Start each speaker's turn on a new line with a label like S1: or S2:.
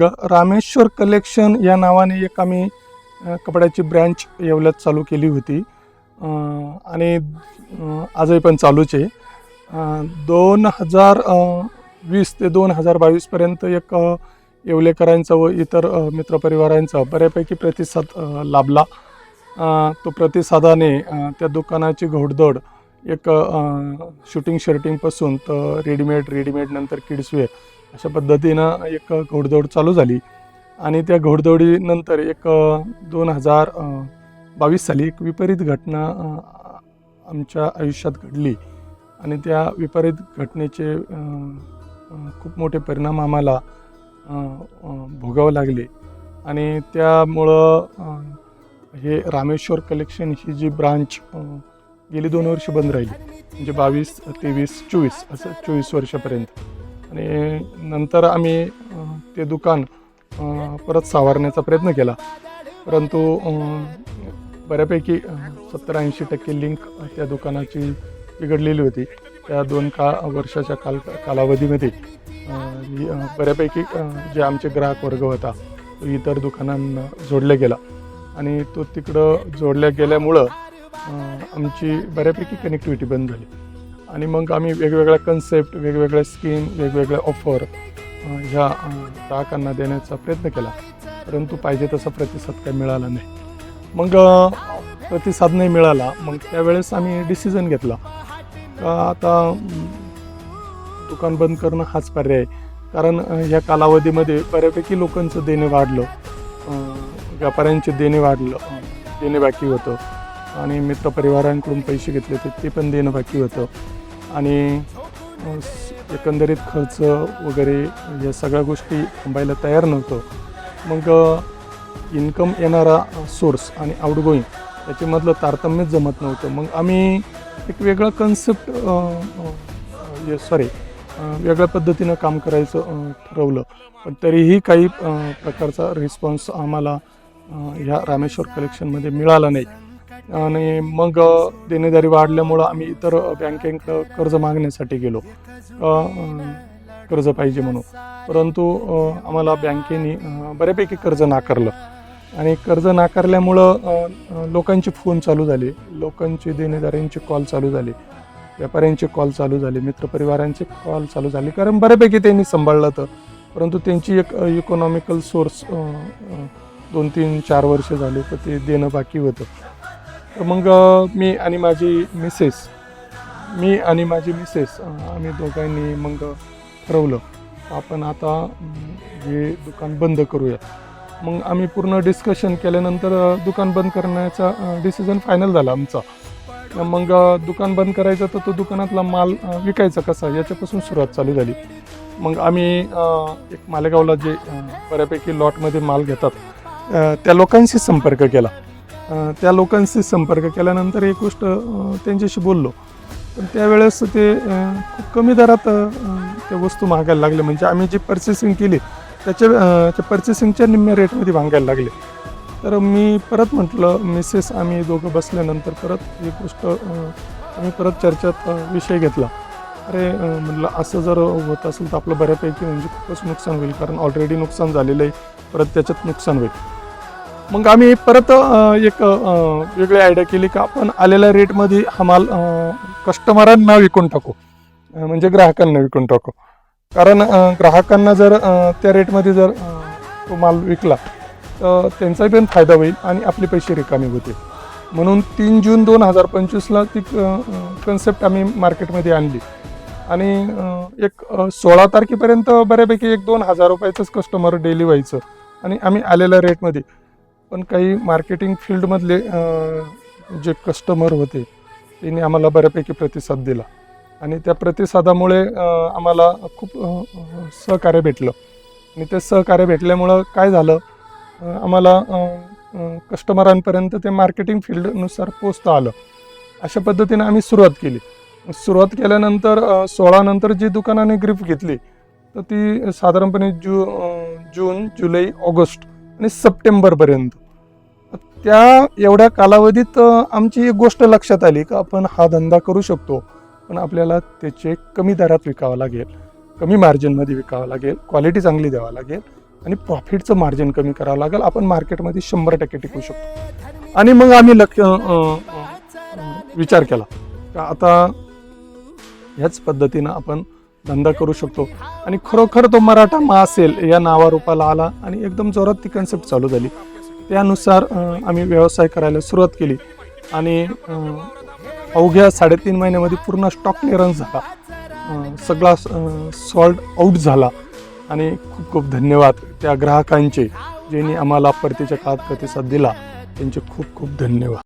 S1: ग- रामेश्वर कलेक्शन या नावाने एक आम्ही कपड्याची ब्रँच येवल्यात चालू केली होती. आणि आजही पण चालूच आहे. दोन हजार वीस ते दोन हजार बावीसपर्यंत एक येवलेकरांचा व इतर मित्रपरिवारांचा बऱ्यापैकी प्रतिसाद लाभला. तो प्रतिसादाने त्या दुकानाची घोडदौड एक शूटिंग शर्टिंगपासून तर रेडीमेड रेडीमेड नंतर किड्सवेअर अशा पद्धतीनं एक घोडदौड चालू झाली. आणि त्या घोडदौडीनंतर एक दोन हजार बावीस साली एक विपरीत घटना आमच्या आयुष्यात घडली. आणि त्या विपरीत घटनेचे खूप मोठे परिणाम आम्हाला भोगावं लागले. आणि त्यामुळं हे रामेश्वर कलेक्शन ही जी ब्रांच गेली दोन वर्ष बंद राहिली. म्हणजे बावीस तेवीस चोवीस असं चोवीस वर्षापर्यंत. आणि नंतर आम्ही ते दुकान परत सावरण्याचा प्रयत्न केला. परंतु बऱ्यापैकी सत्तर ऐंशी टक्के लिंक त्या दुकानाची बिघडलेली होती. त्या दोन का वर्षाच्या काल कालावधीमध्ये बऱ्यापैकी जे आमचे ग्राहक वर्ग होता तो इतर दुकानांना जोडला गेला. आणि तो तिकडं जोडल्या गेल्यामुळं आमची बऱ्यापैकी कनेक्टिव्हिटी बंद झाली. आणि मग आम्ही वेगवेगळ्या कन्सेप्ट वेगवेगळ्या स्कीम वेगवेगळ्या ऑफर ह्या ग्राहकांना देण्याचा प्रयत्न केला. परंतु पाहिजे तसा प्रतिसाद काही मिळाला नाही. मग प्रतिसाद नाही मिळाला. मग त्यावेळेस आम्ही डिसिजन घेतला. का आता दुकान बंद करणं हाच पर्याय कारण ह्या कालावधीमध्ये बऱ्यापैकी लोकांचं देणे वाढलं. व्यापाऱ्यांचे देणे वाढलं. देणे बाकी होतं. आणि मित्रपरिवारांकडून पैसे घेतले होते ते पण देणं बाकी होतं. आणि एकंदरीत खर्च वगैरे या सगळ्या गोष्टी थांबायला तयार नव्हतं. मग इन्कम येणारा सोर्स आणि आउटगोईंग याच्यामधलं तारतम्यच जमत नव्हतं. मग आम्ही एक वेगळा कन्सेप्ट सॉरी वेगळ्या पद्धतीनं काम करायचं ठरवलं. पण तरीही काही प्रकारचा रिस्पॉन्स आम्हाला ह्या रामेश्वर कलेक्शनमध्ये मिळाला नाही. आणि मग देणेदारी वाढल्यामुळं आम्ही इतर बँकेकडं कर्ज मागण्यासाठी गेलो. कर्ज पाहिजे म्हणून. परंतु आम्हाला बँकेने बऱ्यापैकी कर्ज नाकारलं. आणि कर्ज नाकारल्यामुळं लोकांचे फोन चालू झाले. लोकांचे देणेदारांचे कॉल चालू झाले. व्यापाऱ्यांचे कॉल चालू झाले. मित्रपरिवारांचे कॉल चालू झाले. कारण बऱ्यापैकी त्यांनी सांभाळलं तर परंतु त्यांची एक इकॉनॉमिकल सोर्स दोन तीन चार वर्ष झाले तर ते देणं बाकी होतं. तर मग मी आणि माझी मिसेस मी आणि माझी मिसेस आम्ही दोघांनी मग ठरवलं आपण आता हे दुकान बंद करूया. मग आम्ही पूर्ण डिस्कशन केल्यानंतर दुकान बंद करण्याचा डिसिजन फायनल झाला आमचा. मग दुकान बंद करायचं तर तो दुकानातला माल विकायचा कसा याच्यापासून सुरुवात चालू झाली. मग आम्ही एक मालेगावला जे बऱ्यापैकी लॉटमध्ये माल घेतात त्या लोकांशी संपर्क केला. त्या लोकांशी संपर्क केल्यानंतर एक गोष्ट त्यांच्याशी बोललो. पण त्यावेळेस ते खूप कमी दरात त्या वस्तू मागायला लागले. म्हणजे आम्ही जी पर्चेसिंग केली त्याच्या त्या पर्चेसिंगच्या निम्म्या रेटमध्ये मागायला लागले. तर मी परत म्हटलं मिसेस आम्ही दोघं बसल्यानंतर परत एक गोष्ट आम्ही परत चर्चेत विषय घेतला. अरे म्हटलं असं जर होत असेल तर आपलं बऱ्यापैकी म्हणजे खूपच नुकसान होईल. कारण ऑलरेडी नुकसान झालेलं आहे. परत त्याच्यात नुकसान होईल. मग आम्ही परत एक वेगळी आयडिया केली का आपण आलेल्या रेटमध्ये हा माल कस्टमरांना विकून टाकू. म्हणजे ग्राहकांना विकून टाकू. कारण ग्राहकांना जर त्या रेटमध्ये जर तो माल विकला तर त्यांचाही पण फायदा होईल आणि आपले पैसे रिकामी होतील. म्हणून तीन जून दोन हजार पंचवीसला ती कन्सेप्ट आम्ही मार्केटमध्ये आणली. आणि एक सोळा तारखेपर्यंत बऱ्यापैकी एक दोन हजार रुपयाचंच कस्टमर डेली व्हायचं. आणि आम्ही आलेल्या रेटमध्ये पण काही मार्केटिंग फील्डमधले जे कस्टमर होते त्यांनी आम्हाला बऱ्यापैकी प्रतिसाद दिला. आणि त्या प्रतिसादामुळे आम्हाला खूप सहकार्य भेटलं. आणि ते सहकार्य भेटल्यामुळं काय झालं आम्हाला कस्टमरांपर्यंत ते मार्केटिंग फील्डनुसार पोचता आलं. अशा पद्धतीने आम्ही सुरुवात केली. सुरुवात केल्यानंतर सोळानंतर जी दुकानाने ग्रीप घेतली तर ती साधारणपणे जू जून जुलै ऑगस्ट आणि सप्टेंबरपर्यंत. त्या एवढ्या कालावधीत आमची एक गोष्ट लक्षात आली का आपण हा धंदा करू शकतो पण आपल्याला त्याचे कमी दरात विकावं लागेल कमी मार्जिनमध्ये विकावं लागेल क्वालिटी चांगली द्यावं लागेल आणि प्रॉफिटचं मार्जिन कमी करावं लागेल. आपण मार्केटमध्ये शंभर टक्के टिकू शकतो. आणि मग आम्ही लक्ष विचार केला. का आता ह्याच पद्धतीनं आपण धंदा करू शकतो. आणि खरोखर तो मराठा महासेल या नावारूपाला आला आणि एकदम जोरात ती कन्सेप्ट चालू झाली. त्यानुसार आम्ही व्यवसाय करायला सुरुवात केली. आणि अवघ्या साडेतीन महिन्यामध्ये पूर्ण स्टॉक क्लिअरन्स झाला. सगळा सॉल्ट आऊट झाला. आणि खूप खूप धन्यवाद त्या ग्राहकांचे ज्यांनी आम्हाला परतीच्या काळात प्रतिसाद दिला. त्यांचे खूप खूप धन्यवाद.